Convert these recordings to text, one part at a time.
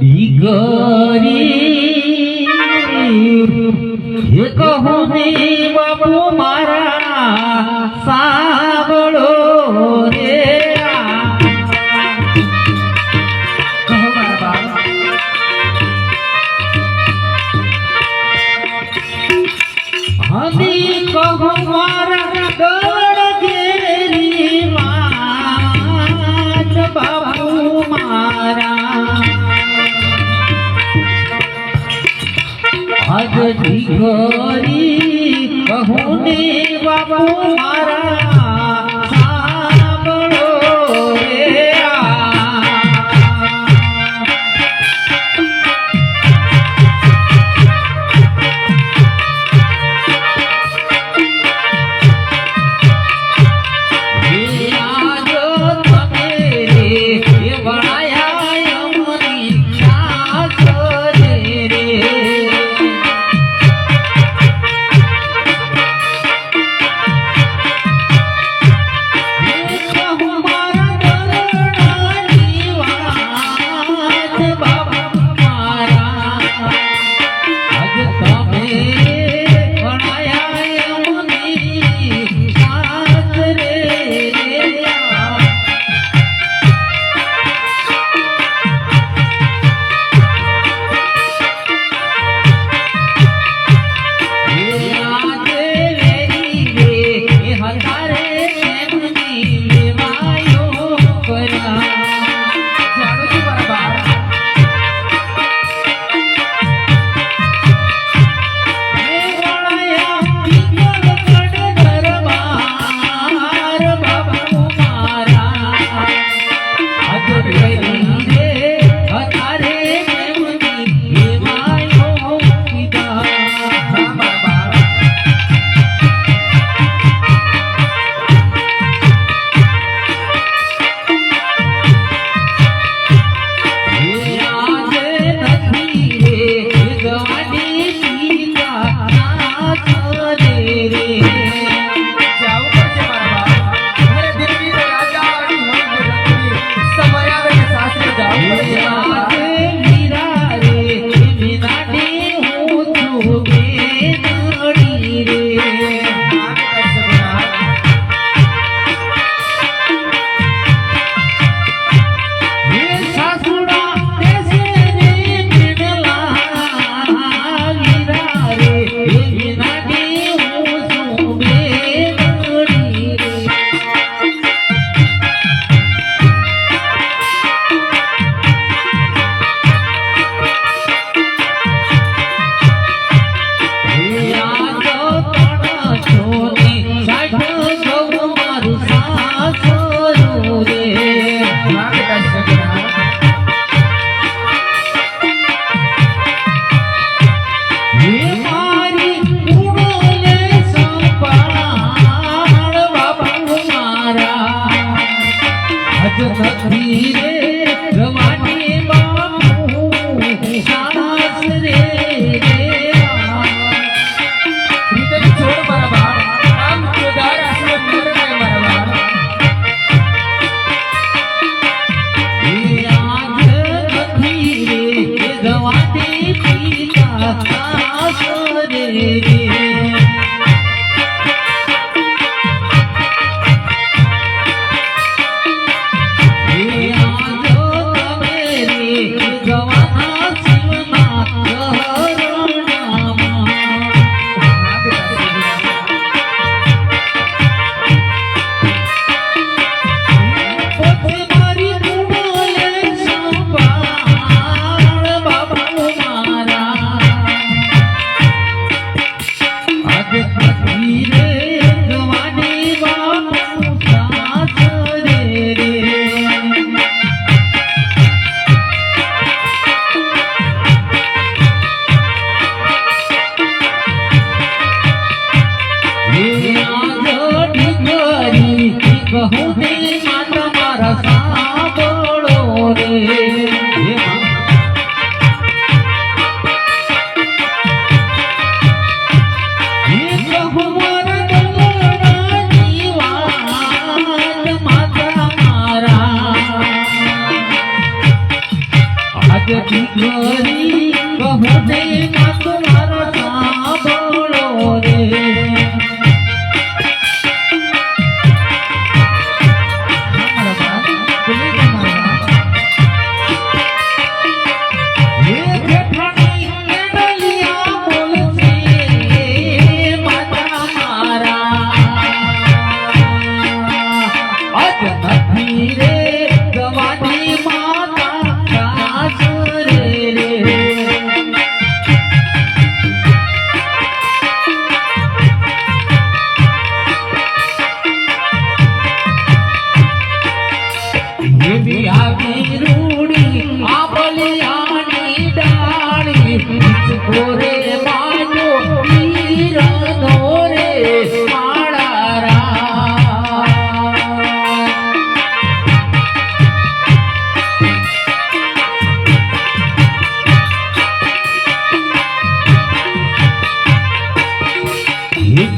દીકરી કહું દીકરી કહું ને બાપુ મારા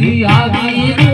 હિજી આવી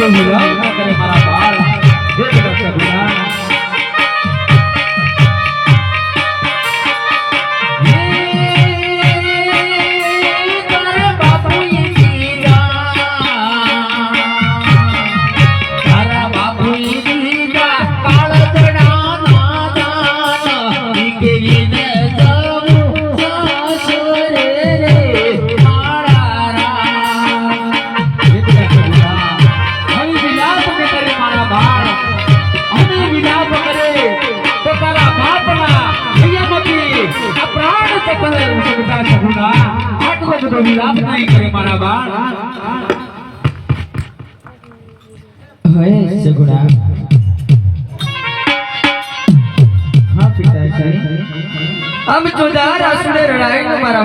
કરે મારા બાળ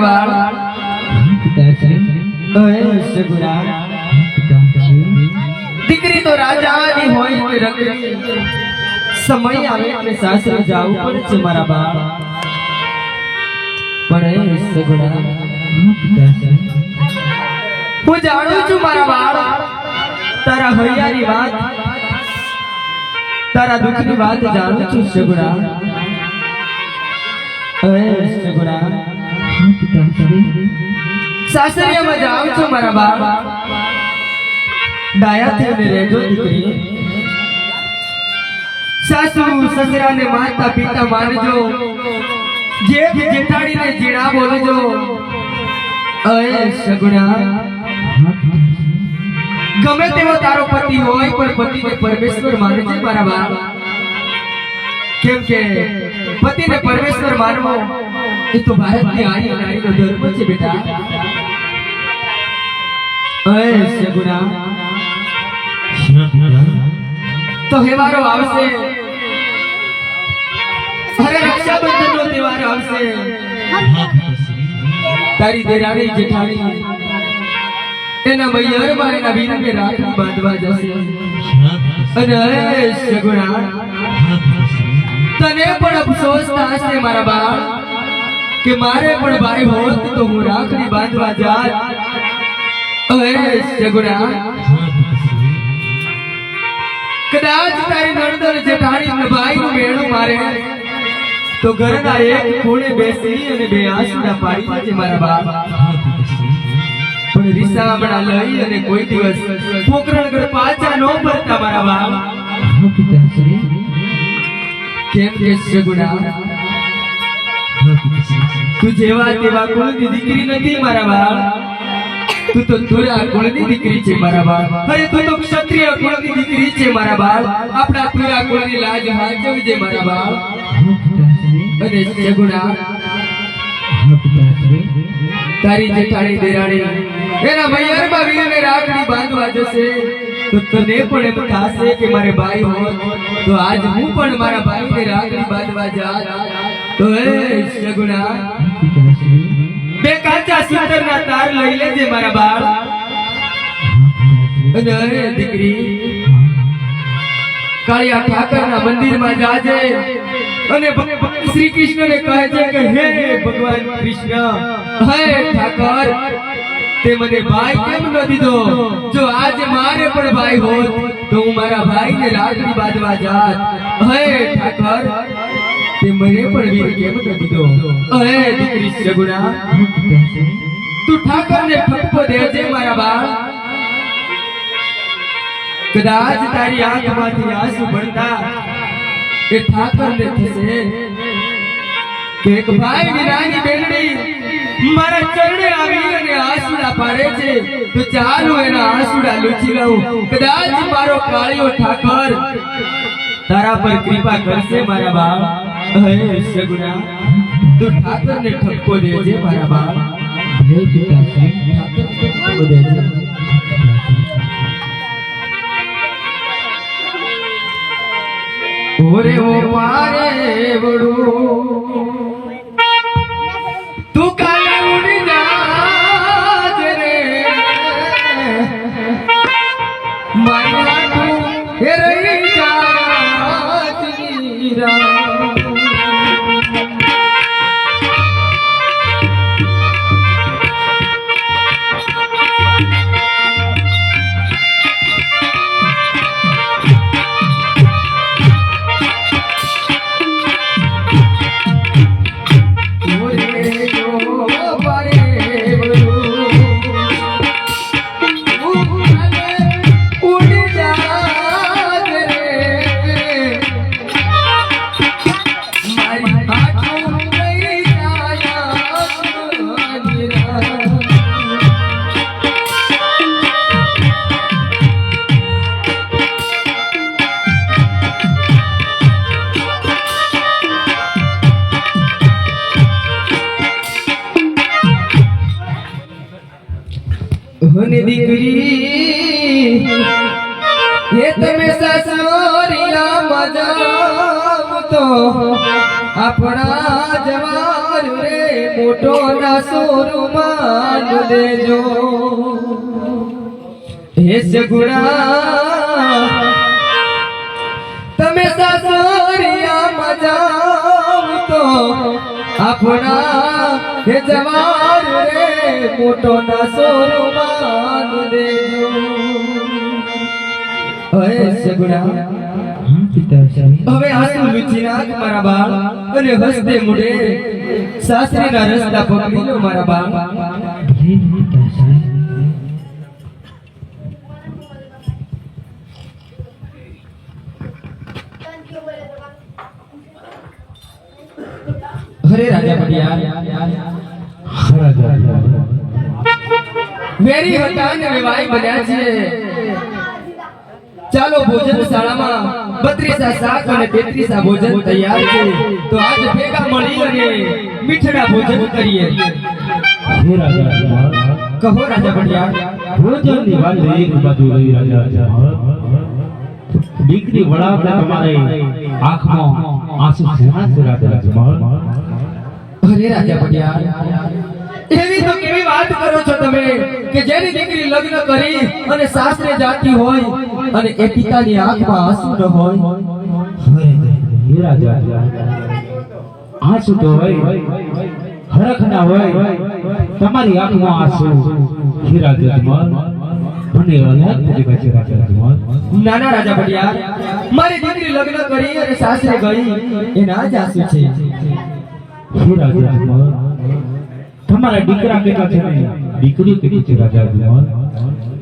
બાળ બાળ દીકરી તો રાજાની હોય તે રખડી સમય આવે અને સાસરે જવું પડે છે મારા બાપ. પણ સગુણા હું જાણું છું મારા બાળ. તારા હૈયાની વાત, તારા દુઃખની વાત જાણું છું સગુણા સગુણા સાસરિયામાં જાઉં છું, મારા બાળ. ડાયાથી થઈને રહેજો, દીકરી. સાસુ, સસરાને માતા પિતા માનજો. જેઠ જેઠાડીને જીણા બોલજો. અય સગુણા. ગમે તેવો તારો પતિ હોય, પણ પતિને પરમેશ્વર છે મારા બાપ. કેમ કે પતિને પરમેશ્વર માનવો એ તો ભારતની આરી નારીનો ધર્મ છે બેટા. અય સગુણા. તો હેવારો આવશે. અરે રક્ષાબંધન નો તહેવાર આવશે. તારી દેરાણી જેઠાણી. એના મૈયર મારે એના કે રાખડી બાંધવા જશે. અને અરે સગુણા, તને પણ અફસોસ થશે મારા બાળ, કે મારે પણ ભાઈ હોત તો હું રાખડી બાંધવા જાત. અરે સગુણા, કદાચ તારી નણંદર જેઠાણી ભાઈ નું મેળું મારે તો ઘરના એક ખૂણે બેસી અને બે આંસુડા પાડી દેજે મારા બાપ પણ રીસામણા લઈ અને કોઈ દિવસ પોકરણગઢ પાછા ન ફરતા મારા બાપ. કેમ કે સગુણા, તું જેવા તેવા કુળની દીકરી નથી મારા બાપ. તું તો ધોરા કુળની દીકરી છે મારા બાળ અરે તું તો ક્ષત્રિય કુળની દીકરી છે મારા બાળ આપણા પૂરા કુળની લાજ હાજવજે મારા બાળ અને સગુણા તારી જેઠાણી દેરાણી. એના તો તને પણ એમ થશે કે મારે ભાઈ હોત. તો આજ હું મારા ભાઈને રાખડી બાંધવા જા તો કાચા સૂતરના તાર લઈ લેજે મારા બાળ. અને દીકરી, કાળિયા ઠાકરના મંદિરમાં જાજે. અને શ્રી કૃષ્ણને કહે છે કે, હે ભગવાન કૃષ્ણ, હે ઠાકર, તે મને ભાઈ કેમ ન દીધો? જો આજે મારે પણ ભાઈ હોત, તો હું મારા ભાઈને રાખડી બાંધવા જાત. હે ઠાકર, તે મને પણ વીર કેમ ન દીધો? હે દીકરી સગુણા, તું ઠાકરને ઠપકો દેજે મારા બાળ. કદાચ તારી આંખમાંથી આંસુ પડતા એ ઠાકરને થશે કે એક ભાઈ વિનાની બેનડી મારા ચરણે આવી અને આંસુડા પાડે છે. તો ચાલો એના આંસુડા લૂછી લઉં. કદાચ મારો કાળિયો ઠાકર તારા પર કૃપા કરશે મારા બાપ. હે સગુણા તું ઠાકરને ઠપકો દેજે મારા બાપ. હે પિતાશ્રી ઠાકરને ઠપકો દેજે. ઓરે ઓ મારે વડું સોરુમાન દેજો. ભેસ ગુણા તમે સસોરિયા મજામ તો આપણા હે જવાન રે મોટો ના સોરુમાન દેજો. ભેસ સગુણા હવે આંસુ લૂછી નાખ મારા બાળ અને હસતે મોઢે સાસરીના રસ્તા પકડી લો મારા બાળ હરે રાજા પડિયા વેરી હતા ને વેવાઈ બન્યા છીએ. ચાલો ભોજન શાળામાં બત્રીસા શાક અને તેત્રીસા ભોજન તૈયાર છે તો આજ ભેગા મળી અને મીઠડા ભોજન કરીએ કહો રાજા પડિયા ભોજનની વાત એક બાજુ રહી રાજા. દીકરી વડાવતા તમારે આંખમાં આંસુ શેના છે રાજા કુમાર? અરે રાજા પડિયા એવી તો કેવી વાત કરો છો તમે લગ્ન કરી અને સાસરે જાતી હોય અને એ પિતાની આંખમાં આંસુ ન હોય. હે રાજા આંસુ તો હોય હરખ ના હોય, તમારી આંખમાં આંસુ. હીરા રાજા કુમાર મને અલગ લાગે છે રાજા પડિયા મારી લગ્ન કરી અને સાસરે ગઈ. એના જ છે. તમારા દીકરા કેટલા છે દીકરી કેટલી છે રાજા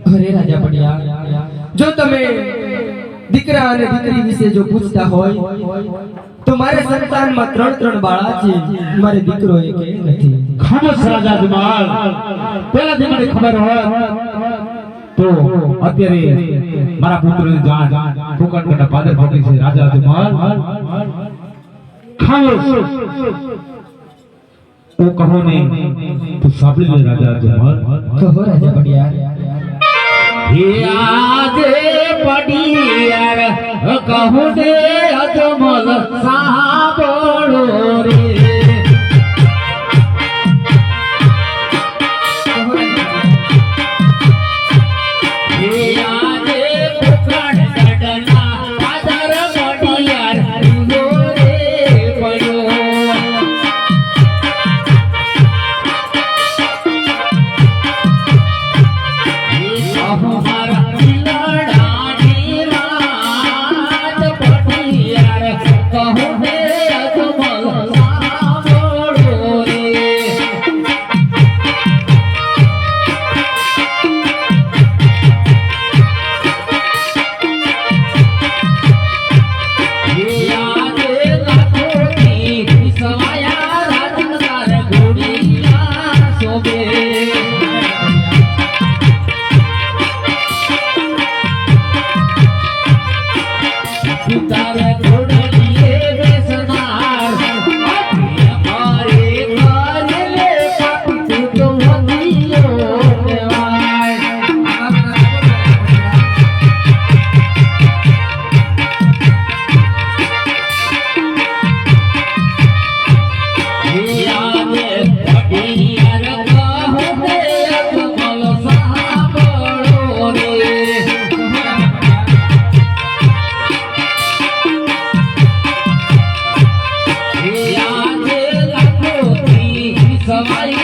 અરે રાજા પડિયા જો તમે દીકરા અને દીકરી વિશે જો પૂછતા હોય તો મારે સંતાનમાં ત્રણ ત્રણ બાળા છે મારે દીકરો એક નથી ખામોશ રાજા જમાલ પહેલાથી મને ખબર હોત તો અત્યારે મારા પુત્રની જાન ફૂકણગઢના પાદર પકડી છે રાજા જમાલ ખામોશ ઓ કહો ને તું સાંભળી લે રાજા જમાલ કહો રાજા બડિયા હે આજે પડી કહું દે અજમલ સાંભળો રે. Somali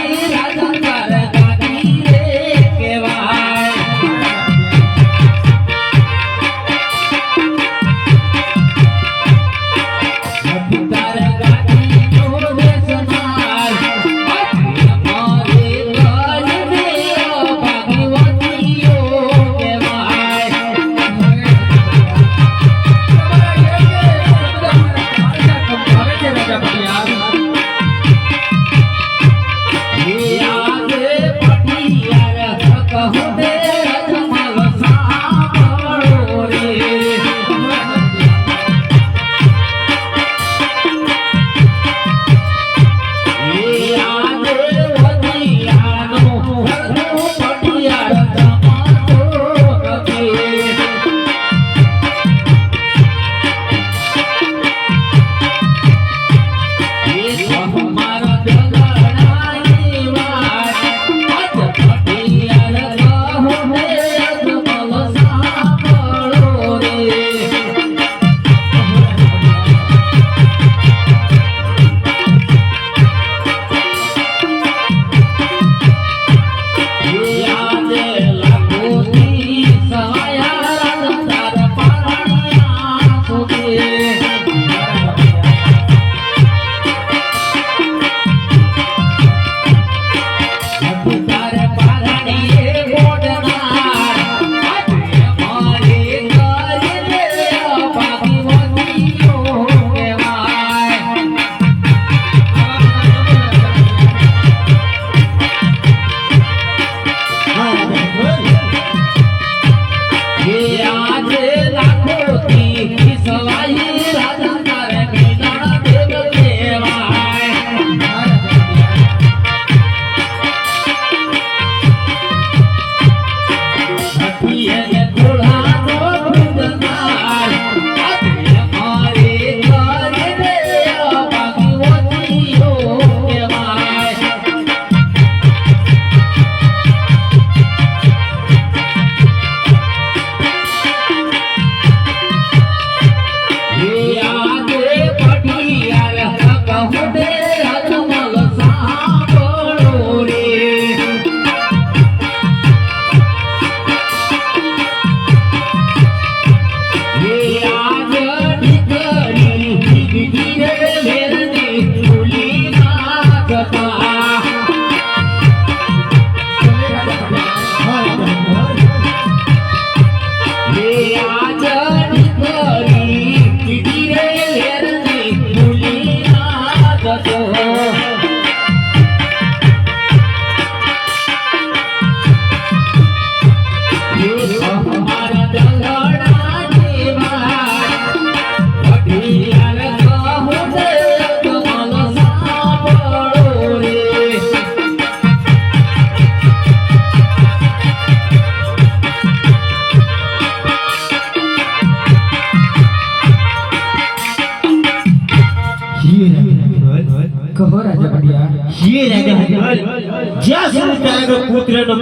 Yeah.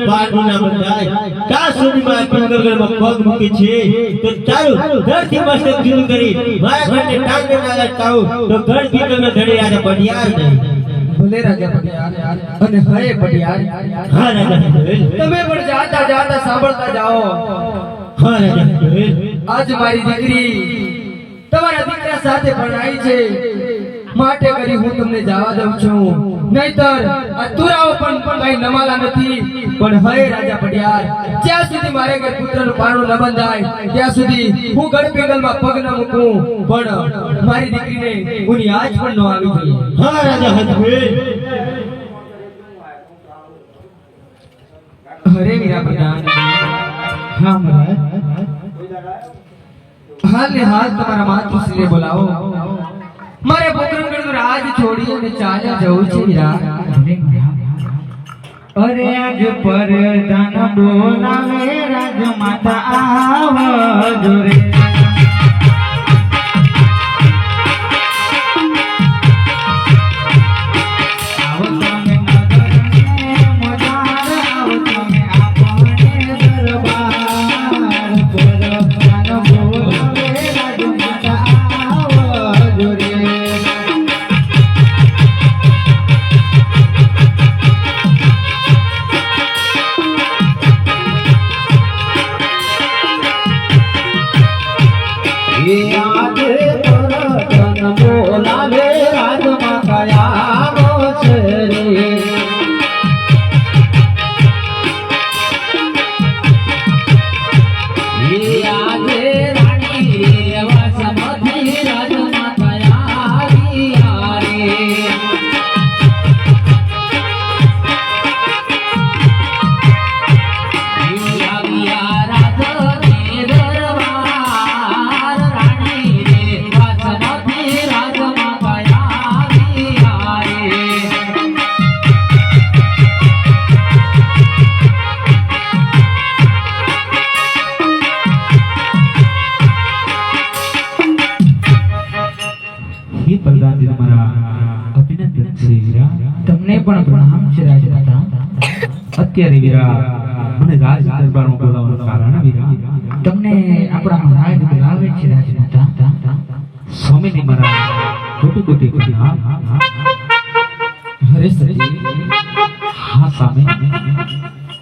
પુત્રનો પારનો ના બંધાય ત્યાં સુધીમાં પિંગલગઢમાં પગ મૂકે છે. તો તારું ધરતી મસ્તક જુદું કરી મારા ઘરને ટાંગે ના લટકાવું તો ઘર પિંગલનો ધણી રાજા પડિયાર નહીં ભલે રાજા પટિયાર. અને હરે પટિયાર. હા રાજા તમે પણ જાતા જાતા સાંભળતા જાઓ. હા રાજા આજ મારી દીકરી તમારા દીકરા સાથે ભણાઈ છે. માટે કરી હું તમને જવા દઉં છું. નહીતર આ તુરાઓ પણ કઈ નમાલા નથી. પણ હરે રાજા પડિયાર જ્યાં સુધી મારે ઘર પુત્રનું પારણું ન બંધાય ત્યાં સુધી હું ગઢ પેગલમાં પગ ન મૂકું. પણ મારી દીકરીને હું આજ પણ ન આવી જોઈએ. હા રાજા હરિહર હરે મીરા પ્રધાન હા મહારાજ. હાલ ને હાલ તમારા માતૃશ્રીને બોલાવો. મારે પોકરણગઢનું રાજ છોડી અને ચાલ્યા જવું છે મીરા અરે આજ પર ધન બોલાવે, રાજ માતા આવો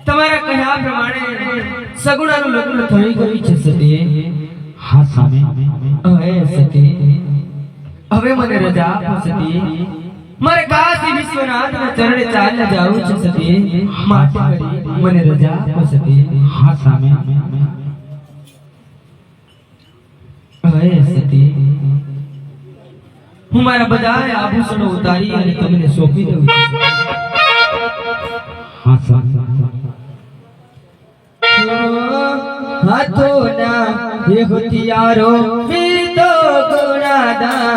તમારા કહ્યા પ્રમાણે સગુણાનું લગ્ન થઈ ગયું છે સતી. હા સામે. હવે સતી હવે મને રજા આપો સતી. મારે કાશી વિશ્વનાથના ચરણે ચાલ્યા જાવું છે સતી. માટે કરી મને રજા આપો સતી. હા સામે. હવે સતી હું મારા બધા આભૂષણો ઉતારી અને તમને સોંપી દઉં છું હા સ્વામી હાથોના હે હથિયારો વીર દાડા.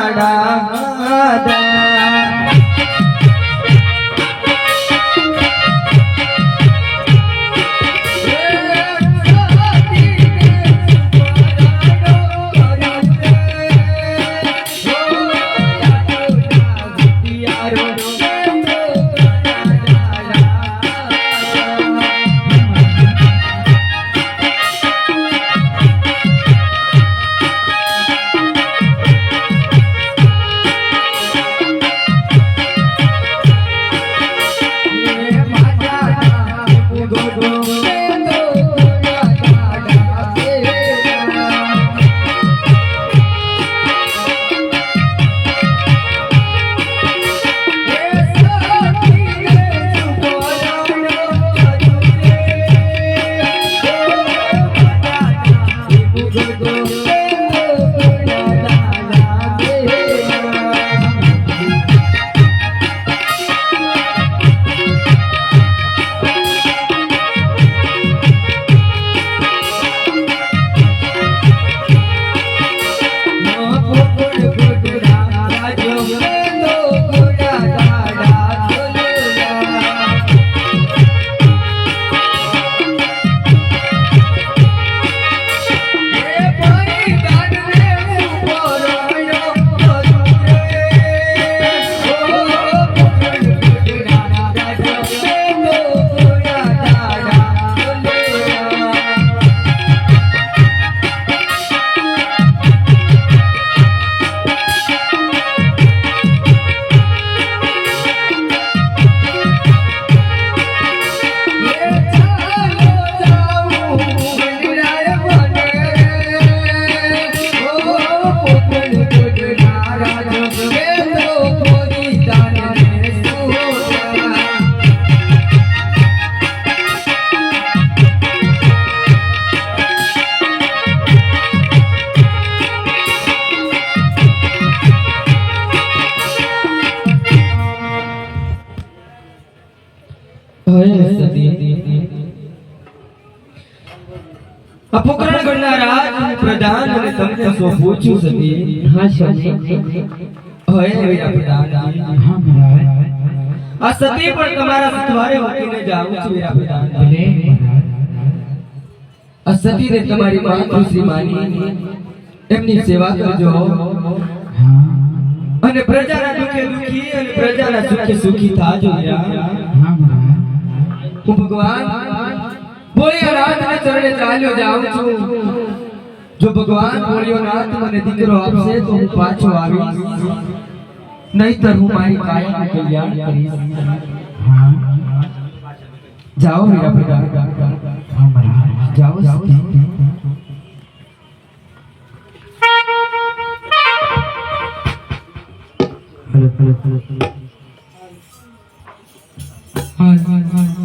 તમને સોંપું છું સતી હા સ્વામી હવે વીરા પ્રધાન હા મહારાજ આ સતી પણ તમારા સથવારે મૂકીને જાઉં છું વીરા પ્રધાન ભલે મહારાજ આ સતીને તમારી માતૃશ્રી માની એમની સેવા કરજો હા અને પ્રજાના દુઃખે દુઃખી અને પ્રજાના સુખે સુખી થાજો વીરા હા મહારાજ હું ભગવાન બોલ્યો નાથને ચરણે ચાલ્યો જાઉં છું જો ભગવાન બોલ્યો નાથ મને દીકરો આપશે તો હું પાછો આવીશ નહીતર હું મારી કાયાનું કલ્યાણ કરીશ હા જાઓ વીરા પ્રધાન હા મહારાજ જાઓ જાઓ હલો હલો હલો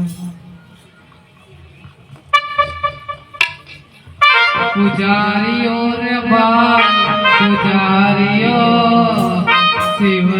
પૂજારીઓ રે ભાઈ પૂજારીઓ શિવ